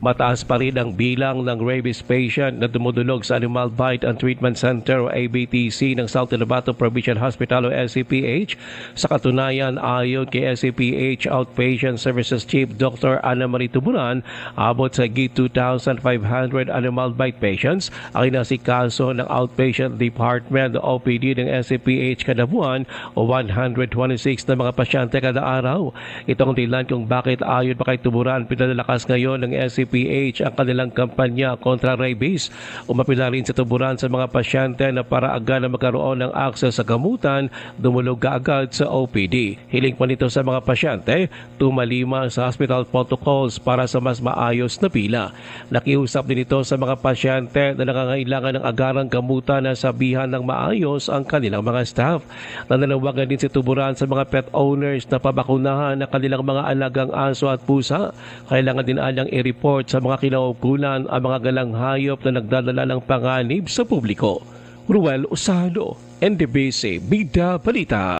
Mataas pa rin ang bilang ng rabies patient na dumudulog sa Animal Bite and Treatment Center o ABTC ng South Cotabato Provincial Hospital o SCPH. Sa katunayan, ayon kay SCPH Outpatient Services Chief Dr. Ana Marie Tuburan, abot sa git 2,500 animal bite patients ang inasikaso ng Outpatient Department o OPD ng SCPH kada buwan o 126 na mga pasyente kada araw. Ito ang dahilan kung bakit ayon pa kay Tuburan pinalalakas ngayon ng SCPH ang kanilang kampanya kontra rabies. Umapila rin sa Tuburan sa mga pasyente na para agad na magkaroon ng akses sa gamutan, dumulog kaagad sa OPD. Hiling pa nito sa mga pasyente, tumalima sa hospital protocols para sa mas maayos na pila. Nakiusap din ito sa mga pasyente na nangangailangan ng agarang gamutan na sabihan ng maayos ang kanilang mga staff. Nananawagan din si Tuburan sa mga pet owners na pabakunahan ng kanilang mga alagang aso at pusa. Kailangan din anyang i-report sa mga kinaukulan ang mga galang hayop na nagdadala ng panganib sa publiko. Ruel Usano, NDBC, Bida Balita.